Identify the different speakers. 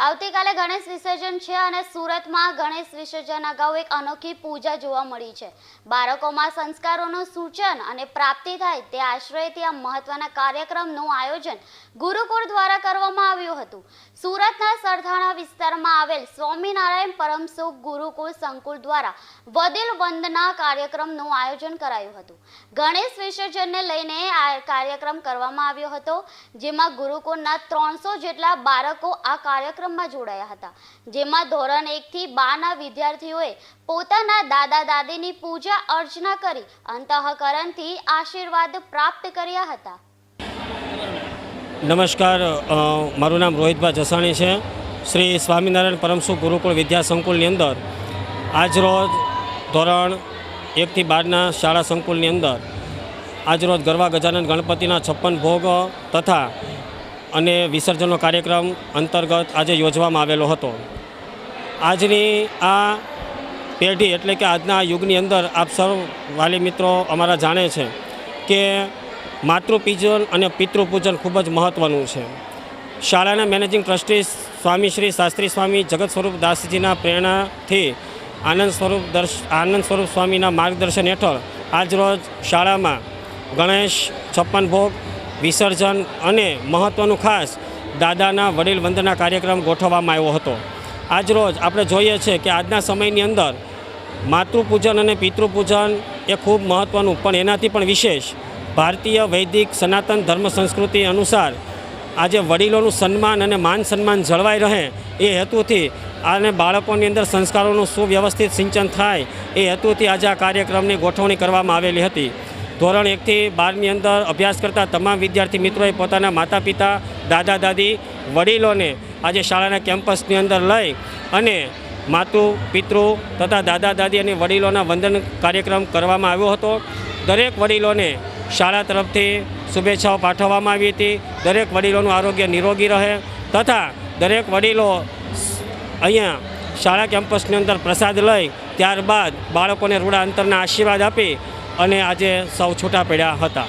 Speaker 1: આવતીકાલે ગણેશ વિસર્જન છે અને સુરતમાં ગણેશ વિસર્જન અગાઉ એક અનોખી પૂજા જોવા મળી છે. બાળકોમાં સંસ્કારોનું સૂચન અને પ્રાપ્તિ થાય તે આશ્રયથી આ મહત્વના કાર્યક્રમનું આયોજન ગુરુકુળ દ્વારા કરવામાં આવ્યું હતું. સુરતના સરથાણા વિસ્તારમાં આવેલ સ્વામિનારાયણ પરમસુખ ગુરુકુળ સંકુલ દ્વારા વદિલ વંદના કાર્યક્રમનું આયોજન કરાયું હતું. ગણેશ વિસર્જનને લઈને આ કાર્યક્રમ કરવામાં આવ્યો હતો, જેમાં ગુરુકુળના ત્રણસો જેટલા બાળકો આ કાર્યક્રમમાં જોડાયા હતા, જેમાં ધોરણ એકથી બારના વિદ્યાર્થીઓએ પોતાના દાદા દાદીની પૂજા અર્ચના કરી, અંતઃકરણથી આશીર્વાદ પ્રાપ્ત કર્યા હતા.
Speaker 2: નમસ્કાર મારું નામ રોહિતભાઈ જસાણી છે. શ્રી સ્વામિનારાયણ પરમસુ ગુરુકુળ વિદ્યા સંકુલની અંદર આજરોજ ધોરણ એકથી બારના શાળા સંકુલની અંદર આજરોજ ગરવા ગજાનંદ ગણપતિના છપ્પન ભોગ તથા અને વિસર્જનનો કાર્યક્રમ અંતર્ગત આજે યોજવામાં આવેલો હતો. આજની આ પેઢી એટલે કે આજના યુગની અંદર આપ સર્વ વાલી મિત્રો અમારા જાણે છે કે માતૃપૂજન અને પિતૃપૂજન ખૂબ જ મહત્ત્વનું છે. શાળાના મેનેજિંગ ટ્રસ્ટી સ્વામી શ્રી શાસ્ત્રી સ્વામી જગત સ્વરૂપ દાસજીના પ્રેરણાથી આનંદ સ્વરૂપ દર્શ, આનંદ સ્વરૂપ સ્વામીના માર્ગદર્શન હેઠળ આજરોજ શાળામાં ગણેશ છપ્પન ભોગ વિસર્જન અને મહત્ત્વનું ખાસ દાદાના વડીલ વંદના કાર્યક્રમ ગોઠવવામાં આવ્યો હતો. આજરોજ આપણે જોઈએ છીએ કે આજના સમયની અંદર માતૃપૂજન અને પિતૃપૂજન એ ખૂબ મહત્ત્વનું પણ એનાથી પણ વિશેષ ભારતીય વૈદિક સનાતન ધર્મ સંસ્કૃતિ અનુસાર આજે વડીલોનું સન્માન અને માન સન્માન જળવાઈ રહે એ હેતુથી અને બાળકોની અંદર સંસ્કારોનું સુવ્યવસ્થિત સિંચન થાય એ હેતુથી આજે આ કાર્યક્રમની ગોઠવણી કરવામાં આવેલી હતી. ધોરણ એકથી બારની અંદર અભ્યાસ કરતા તમામ વિદ્યાર્થી મિત્રોએ પોતાના માતા પિતા દાદા, દાદી, વડીલોને આજે શાળાના કેમ્પસની અંદર લઈ અને માતુ, પિતૃ તથા દાદા, દાદી અને વડીલોના વંદન કાર્યક્રમ કરવામાં આવ્યો હતો. દરેક વડીલોને શાળા તરફથી શુભેચ્છાઓ પાઠવવામાં આવી હતી. દરેક વડીલોનું આરોગ્ય નિરોગી રહે તથા દરેક વડીલો અહીંયા શાળા કેમ્પસની અંદર પ્રસાદ લઈ ત્યારબાદ બાળકોને રૂડા અંતરના આશીર્વાદ આપી અને આજે સૌ છૂટા પડ્યા હતા.